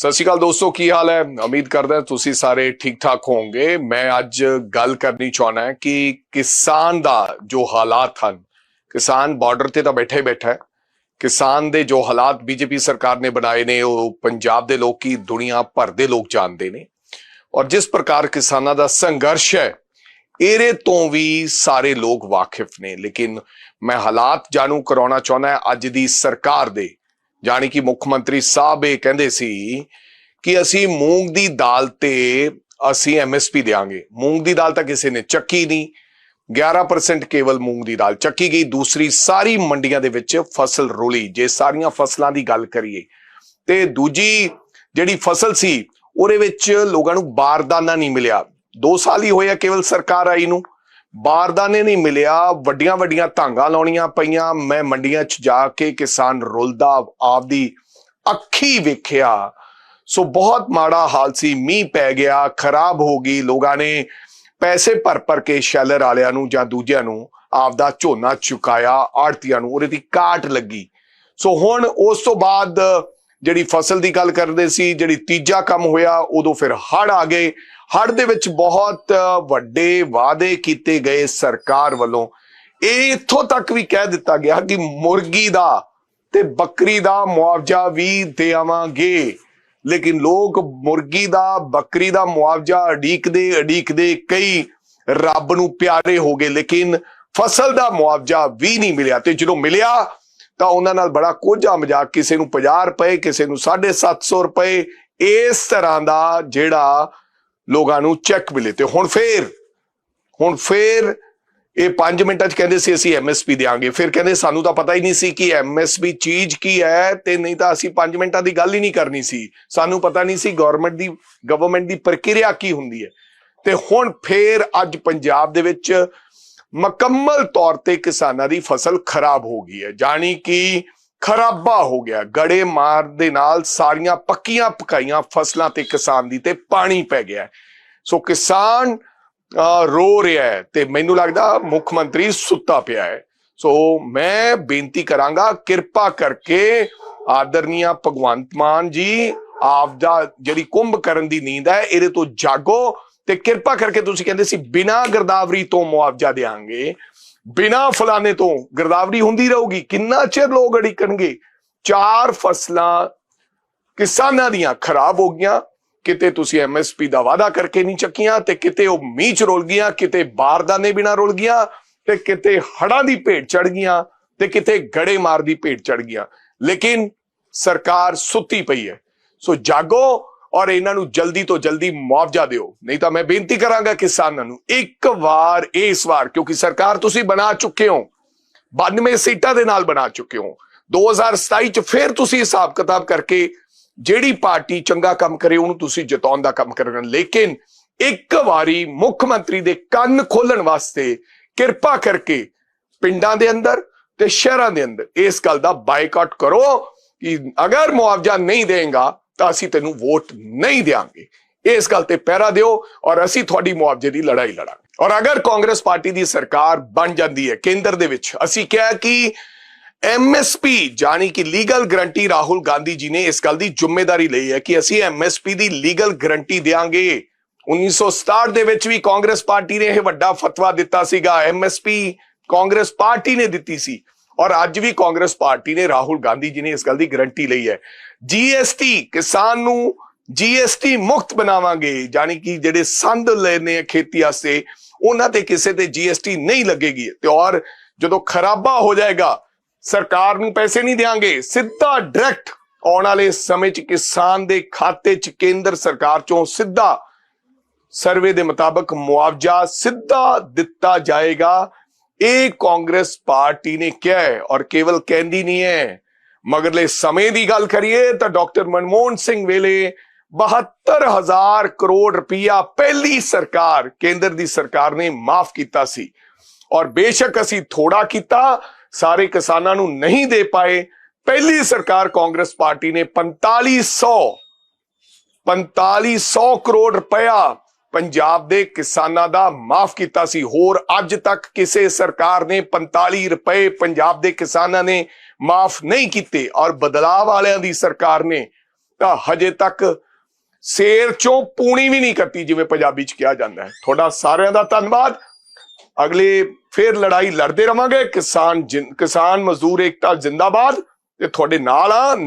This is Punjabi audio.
ਸਤਿ ਸ਼੍ਰੀ ਅਕਾਲ ਦੋਸਤੋ, ਕੀ ਹਾਲ ਹੈ? ਉਮੀਦ ਕਰਦਾ ਤੁਸੀਂ ਸਾਰੇ ਠੀਕ ਠਾਕ ਹੋਵੋਗੇ। ਮੈਂ ਅੱਜ ਗੱਲ ਕਰਨੀ ਚਾਹਣਾ ਹੈ ਕਿ ਕਿਸਾਨ ਦਾ ਜੋ ਹਾਲਾਤ ਹਨ, ਕਿਸਾਨ ਬਾਰਡਰ ਤੇ ਤਾਂ ਬੈਠਾ ਹੀ ਬੈਠਾ ਹੈ। ਕਿਸਾਨ ਦੇ ਜੋ ਹਾਲਾਤ ਬੀਜੇਪੀ ਸਰਕਾਰ ਨੇ ਬਣਾਏ ਨੇ, ਉਹ ਪੰਜਾਬ ਦੇ ਲੋਕ ਕੀ ਦੁਨੀਆ ਭਰ ਦੇ ਲੋਕ ਜਾਣਦੇ ਨੇ। ਔਰ ਜਿਸ ਪ੍ਰਕਾਰ ਕਿਸਾਨਾਂ ਦਾ ਸੰਘਰਸ਼ ਹੈ, ਇਹਦੇ ਤੋਂ ਵੀ ਸਾਰੇ ਲੋਕ ਵਾਕਿਫ ਨੇ। ਲੇਕਿਨ ਮੈਂ ਹਾਲਾਤ ਜਾਣੂ ਕਰਾਉਣਾ ਚਾਹੁੰਦਾ ਅੱਜ ਦੀ ਸਰਕਾਰ ਦੇ ਜਾਣੀ ਕਿ ਮੁੱਖ ਮੰਤਰੀ ਸਾਹਿਬ ਇਹ ਕਹਿੰਦੇ ਸੀ ਕਿ ਅਸੀਂ ਮੂੰਗ ਦੀ ਦਾਲ ਤੇ ਅਸੀਂ ਐਮਐਸਪੀ ਦੇਾਂਗੇ ਮੂੰਗ ਦੀ ਦਾਲ ਤਾਂ ਕਿਸੇ ਨੇ ਚੱਕੀ ਨਹੀਂ। 11% ਕੇਵਲ ਮੂੰਗ ਦੀ ਦਾਲ ਚੱਕੀ ਗਈ। ਦੂਸਰੀ, ਸਾਰੀ ਮੰਡੀਆਂ ਦੇ ਵਿੱਚ ਫਸਲ ਰੋਲੀ। ਜੇ ਸਾਰੀਆਂ ਫਸਲਾਂ ਦੀ ਗੱਲ ਕਰੀਏ ਤੇ ਦੂਜੀ ਜਿਹੜੀ ਫਸਲ ਸੀ, ਉਹਦੇ ਵਿੱਚ ਲੋਕਾਂ ਨੂੰ ਬਾਰਦਾਨਾ ਨਹੀਂ ਮਿਲਿਆ। 2 ਸਾਲ ਹੀ ਹੋਇਆ ਕੇਵਲ ਸਰਕਾਰ ਆਈ ਨੂੰ। ਬਾਰਦਾਨੇ ਨਹੀਂ ਮਿਲਿਆ, ਵੱਡੀਆਂ ਵੱਡੀਆਂ ਧਾਂਗਾ ਲਾਉਣੀਆਂ ਪਈਆਂ। ਮੈਂ ਮੰਡੀਆਂ 'ਚ ਜਾ ਕੇ ਕਿਸਾਨ ਰੁਲਦਾ ਆਪਦੀ ਅੱਖੀ ਵੇਖਿਆ। ਸੋ ਬਹੁਤ ਮਾੜਾ ਹਾਲ ਸੀ, ਮੀਂਹ ਪੈ ਗਿਆ, ਖਰਾਬ ਹੋ ਗਈ। ਲੋਕਾਂ ਨੇ ਪੈਸੇ ਭਰ ਭਰ ਕੇ ਸ਼ੈਲਰ ਵਾਲਿਆਂ ਨੂੰ ਜਾਂ ਦੂਜਿਆਂ ਨੂੰ ਆਪਦਾ ਝੋਨਾ ਚੁਕਾਇਆ, ਆੜਤੀਆਂ ਨੂੰ, ਉਹਦੇ ਦੀ ਕਾਟ ਲੱਗੀ। ਸੋ ਹੁਣ ਉਸ ਤੋਂ ਬਾਅਦ ਜਿਹੜੀ ਫਸਲ ਦੀ ਗੱਲ ਕਰਦੇ ਸੀ, ਜਿਹੜੀ ਤੀਜਾ ਕੰਮ ਹੋਇਆ, ਉਦੋਂ ਫਿਰ ਹੜ ਆ ਗਏ। ਹੜ ਦੇ ਵਿੱਚ ਬਹੁਤ ਵੱਡੇ ਵਾਅਦੇ ਕੀਤੇ ਗਏ ਸਰਕਾਰ ਵੱਲੋਂ। ਇਹ ਇੱਥੋਂ ਤੱਕ ਵੀ ਕਹਿ ਦਿੱਤਾ ਗਿਆ ਕਿ ਮੁਰਗੀ ਦਾ ਤੇ ਬੱਕਰੀ ਦਾ ਮੁਆਵਜ਼ਾ ਵੀ ਦੇਵਾਂਗੇ। ਲੇਕਿਨ ਲੋਕ ਮੁਰਗੀ ਦਾ, ਬੱਕਰੀ ਦਾ ਮੁਆਵਜ਼ਾ ਅਡੀਕਦੇ ਅਡੀਕਦੇ ਕਈ ਰੱਬ ਨੂੰ ਪਿਆਰੇ ਹੋ ਗਏ। ਲੇਕਿਨ ਫਸਲ ਦਾ ਮੁਆਵਜ਼ਾ ਵੀ ਨਹੀਂ ਮਿਲਿਆ। ਤੇ ਜਦੋਂ ਮਿਲਿਆ ਤਾਂ ਉਹਨਾਂ ਨਾਲ ਬੜਾ ਕੋਝਾ ਮਜ਼ਾਕ, ਕਿਸੇ ਨੂੰ 50 ਰੁਪਏ, ਕਿਸੇ ਨੂੰ 750 ਰੁਪਏ, ਇਸ ਤਰ੍ਹਾਂ ਦਾ ਜਿਹੜਾ ਲੋਕਾਂ ਨੂੰ ਚੈੱਕ ਮਿਲੇ। ਤੇ ਹੁਣ ਫੇਰ ਹੁਣ ਫੇਰ ਇਹ 5 ਮਿੰਟਾਂ 'ਚ ਕਹਿੰਦੇ ਸੀ, ਅਸੀਂ ਐਮਐਸਪੀ ਦੇਾਂਗੇ ਫਿਰ ਕਹਿੰਦੇ, ਸਾਨੂੰ ਤਾਂ ਪਤਾ ਹੀ ਨਹੀਂ ਸੀ ਕਿ ਐਮਐਸਪੀ ਚੀਜ਼ ਕੀ ਹੈ ਤੇ ਨਹੀਂ ਤਾਂ ਅਸੀਂ 5 ਮਿੰਟਾਂ ਦੀ ਗੱਲ ਹੀ ਨਹੀਂ ਕਰਨੀ ਸੀ। ਸਾਨੂੰ ਪਤਾ ਨਹੀਂ ਸੀ ਗਵਰਨਮੈਂਟ ਦੀ ਗਵਰਨਮੈਂਟ ਦੀ ਪ੍ਰਕਿਰਿਆ ਕੀ ਹੁੰਦੀ ਹੈ। ਤੇ ਹੁਣ ਫੇਰ ਅੱਜ ਪੰਜਾਬ ਦੇ ਵਿੱਚ ਮੁਕੰਮਲ ਤੌਰ ਤੇ ਕਿਸਾਨਾਂ ਦੀ ਫਸਲ ਖਰਾਬ ਹੋ ਗਈ ਹੈ, ਜਾਣੀ ਕਿ ਖਰਾਬਾ ਹੋ ਗਿਆ ਗੜੇ ਮਾਰ ਦੇ ਨਾਲ ਸਾਰੀਆਂ ਪੱਕੀਆਂ ਪਕਾਈਆਂ ਫਸਲਾਂ ਤੇ ਕਿਸਾਨ ਦੀ ਤੇ ਪਾਣੀ ਪੈ ਗਿਆ ਸੋ ਕਿਸਾਨ ਰੋ ਰਿਹਾ ਹੈ ਤੇ ਮੈਨੂੰ ਲੱਗਦਾ ਮੁੱਖ ਮੰਤਰੀ ਸੁੱਤਾ ਪਿਆ ਹੈ। ਸੋ ਮੈਂ ਬੇਨਤੀ ਕਰਾਂਗਾ, ਕਿਰਪਾ ਕਰਕੇ ਆਦਰਨੀਆ ਭਗਵੰਤ ਮਾਨ ਜੀ, ਆਪ ਦਾ ਜਿਹੜੀ ਕੁੰਭ ਕਰਨ ਦੀ ਨੀਂਦ ਹੈ, ਇਹਦੇ ਤੋਂ ਜਾਗੋ ਤੇ ਕਿਰਪਾ ਕਰਕੇ ਤੁਸੀਂ ਕਹਿੰਦੇ ਸੀ, ਬਿਨਾ ਗਰਦਾਵਰੀ ਤੋਂ ਮੁਆਵਜ਼ਾ ਦੇਾਂਗੇ ਬਿਨਾ ਫਲਾਣੇ ਤੋਂ ਗਰਦਾਵਰੀ ਹੁੰਦੀ ਰਹੂਗੀ। ਕਿੰਨਾ ਚਿਰ ਲੋਕ ਅੜਿਕਣਗੇ? ਚਾਰ ਫਸਲਾਂ ਕਿਸਾਨਾਂ ਦੀਆਂ ਖਰਾਬ ਹੋ ਗਈਆਂ, ਕਿਤੇ ਤੁਸੀਂ ਐਮਐਸਪੀ ਦਾ ਵਾਅਦਾ ਕਰਕੇ ਨਹੀਂ ਚੱਕੀਆਂ, ਤੇ ਕਿਤੇ ਉਹ ਮੀਂਹ ਚ ਰੁਲ ਗਈਆਂ, ਕਿਤੇ ਬਾਰਦਾਨੇ ਬਿਨਾ ਰੁਲ ਗਈਆਂ, ਤੇ ਕਿਤੇ ਹੜਾਂ ਦੀ ਭੇਟ ਚੜ ਗਈਆਂ, ਤੇ ਕਿਤੇ ਗੜੇ ਮਾਰ ਦੀ ਭੇਟ ਚੜ ਗਈਆਂ। ਲੇਕਿਨ ਸਰਕਾਰ ਸੁੱਤੀ ਪਈ ਹੈ। ਸੋ ਜਾਗੋ ਔਰ ਇਹਨਾਂ ਨੂੰ ਜਲਦੀ ਤੋਂ ਜਲਦੀ ਮੁਆਵਜ਼ਾ ਦਿਓ। ਨਹੀਂ ਤਾਂ ਮੈਂ ਬੇਨਤੀ ਕਰਾਂਗਾ ਕਿਸਾਨਾਂ ਨੂੰ, ਇੱਕ ਵਾਰ, ਇਸ ਵਾਰ, ਕਿਉਂਕਿ ਸਰਕਾਰ ਤੁਸੀਂ ਬਣਾ ਚੁੱਕੇ ਹੋ। 92 ਸੀਟਾਂ ਦੇ ਨਾਲ ਬਣਾ ਚੁੱਕੇ ਹੋ। 2027 ਚ ਫਿਰ ਤੁਸੀਂ ਹਿਸਾਬ ਕਿਤਾਬ ਕਰਕੇ ਜਿਹੜੀ ਪਾਰਟੀ ਚੰਗਾ ਕੰਮ ਕਰੇ, ਉਹਨੂੰ ਤੁਸੀਂ ਜਿਤਾਉਣ ਦਾ ਕੰਮ ਕਰਨਾ। ਲੇਕਿਨ ਇੱਕ ਵਾਰੀ ਮੁੱਖ ਮੰਤਰੀ ਦੇ ਕੰਨ ਖੋਲਣ ਵਾਸਤੇ ਕਿਰਪਾ ਕਰਕੇ ਪਿੰਡਾਂ ਦੇ ਅੰਦਰ ਤੇ ਸ਼ਹਿਰਾਂ ਦੇ ਅੰਦਰ ਇਸ ਗੱਲ ਦਾ ਬਾਈਕਾਟ ਕਰੋ ਕਿ ਅਗਰ ਮੁਆਵਜ਼ਾ ਨਹੀਂ ਦੇਗਾ ਤਾਂ ਅਸੀਂ ਤੈਨੂੰ ਵੋਟ ਨਹੀਂ ਦੇਵਾਂਗੇ ਇਸ ਗੱਲ ਤੇ ਪਹਿਰਾ ਦਿਓ ਔਰ ਅਸੀਂ ਤੁਹਾਡੀ ਮੁਆਵਜ਼ੇ ਦੀ ਲੜਾਈ ਲੜਾਂਗੇ। ਔਰ ਅਗਰ ਕਾਂਗਰਸ ਪਾਰਟੀ ਦੀ ਸਰਕਾਰ ਬਣ ਜਾਂਦੀ ਹੈ ਕੇਂਦਰ ਦੇ ਵਿੱਚ, ਅਸੀਂ ਕਿਹਾ ਕਿ ਐਮਐਸਪੀ ਜਾਨੀ ਕਿ ਲੀਗਲ ਗਰੰਟੀ ਰਾਹੁਲ ਗਾਂਧੀ ਜੀ ਨੇ ਇਸ ਗੱਲ ਦੀ ਜ਼ਿੰਮੇਵਾਰੀ ਲਈ ਹੈ ਕਿ ਅਸੀਂ ਐਮਐਸਪੀ ਦੀ ਲੀਗਲ ਗਰੰਟੀ ਦੇਾਂਗੇ 1967 ਦੇ ਵਿੱਚ ਵੀ ਕਾਂਗਰਸ ਪਾਰਟੀ ਨੇ ਇਹ ਵੱਡਾ ਫਤਵਾ ਦਿੱਤਾ ਸੀਗਾ। ਐਮਐਸਪੀ ਕਾਂਗਰਸ ਪਾਰਟੀ ਨੇ ਦਿੱਤੀ ਸੀ। ਔਰ ਅੱਜ ਵੀ ਕਾਂਗਰਸ ਪਾਰਟੀ ਨੇ ਰਾਹੁਲ ਗਾਂਧੀ ਜੀ ਨੇ ਇਸ ਗੱਲ ਦੀ ਗਰੰਟੀ ਲਈ ਹੈ। ਜੀਐਸਟੀ ਕਿਸਾਨ ਨੂੰ ਜੀਐਸਟੀ ਮੁਕਤ ਬਣਾਵਾਂਗੇ ਜਾਨੀ ਕਿ ਜਿਹੜੇ ਸੰਦ ਲੈਨੇ ਖੇਤੀ ਵਾਸਤੇ, ਉਹਨਾਂ ਤੇ ਕਿਸੇ ਤੇ ਜੀਐਸਟੀ ਨਹੀਂ ਲੱਗੇਗੀ। ਤੇ ਔਰ ਜਦੋਂ ਖਰਾਬਾ ਹੋ ਜਾਏਗਾ, ਸਰਕਾਰ ਨੂੰ ਪੈਸੇ ਨਹੀਂ ਦੇਾਂਗੇ ਸਿੱਧਾ ਡਾਇਰੈਕਟ ਆਉਣ ਵਾਲੇ ਸਮੇਂ 'ਚ ਕਿਸਾਨ ਦੇ ਖਾਤੇ 'ਚ ਕੇਂਦਰ ਸਰਕਾਰ 'ਚੋਂ ਸਿੱਧਾ ਸਰਵੇ ਦੇ ਮੁਤਾਬਕ ਮੁਆਵਜ਼ਾ ਸਿੱਧਾ ਦਿੱਤਾ ਜਾਏਗਾ। ਇਹ ਕਾਂਗਰਸ ਪਾਰਟੀ ਨੇ ਕਿਹਾ ਹੈ ਔਰ ਕੇਵਲ ਕਹਿੰਦੀ ਨਹੀਂ ਹੈ ਮਗਰਲੇ ਸਮੇਂ ਦੀ ਗੱਲ ਕਰੀਏ ਤਾਂ ਡਾਕਟਰ ਮਨਮੋਹਨ ਸਿੰਘ ਵੇਲੇ 72000 ਕਰੋੜ ਰੁਪਇਆ ਪਹਿਲੀ ਸਰਕਾਰ ਕੇਂਦਰ ਦੀ ਸਰਕਾਰ ਨੇ ਮਾਫ ਕੀਤਾ ਸੀ ਔਰ ਬੇਸ਼ੱਕ ਅਸੀਂ ਥੋੜਾ ਕੀਤਾ ਸਾਰੇ ਕਿਸਾਨਾਂ ਨੂੰ ਨਹੀਂ ਦੇ ਪਾਏ ਪਹਿਲੀ ਸਰਕਾਰ ਕਾਂਗਰਸ ਪਾਰਟੀ ਨੇ 4500 4500 ਕਰੋੜ ਰੁਪਇਆ ਪੰਜਾਬ ਦੇ ਕਿਸਾਨਾਂ ਦਾ ਮਾਫ ਕੀਤਾ ਸੀ। ਹੋਰ ਅੱਜ ਤੱਕ ਕਿਸੇ ਸਰਕਾਰ ਨੇ 45 ਰੁਪਏ ਪੰਜਾਬ ਦੇ ਕਿਸਾਨਾਂ ਨੇ ਮਾਫ ਨਹੀਂ ਕੀਤੇ ਔਰ ਬਦਲਾਅ ਵਾਲਿਆਂ ਦੀ ਸਰਕਾਰ ਨੇ ਤਾਂ ਹਜੇ ਤੱਕ ਸੇਰ ਚੋਂ ਪੂਣੀ ਵੀ ਨਹੀਂ ਕੱਟੀ, ਜਿਵੇਂ ਪੰਜਾਬੀ ਚ ਕਿਹਾ ਜਾਂਦਾ ਹੈ। ਤੁਹਾਡਾ ਸਾਰਿਆਂ ਦਾ ਧੰਨਵਾਦ। ਅਗਲੇ ਫੇਰ ਲੜਾਈ ਲੜਦੇ ਰਵਾਂਗੇ। ਕਿਸਾਨ ਜਿੰ- ਕਿਸਾਨ ਮਜ਼ਦੂਰ ਏਕਤਾ ਜਿੰਦਾਬਾਦ। ਤੇ ਤੁਹਾਡੇ ਨਾਲ ਆ।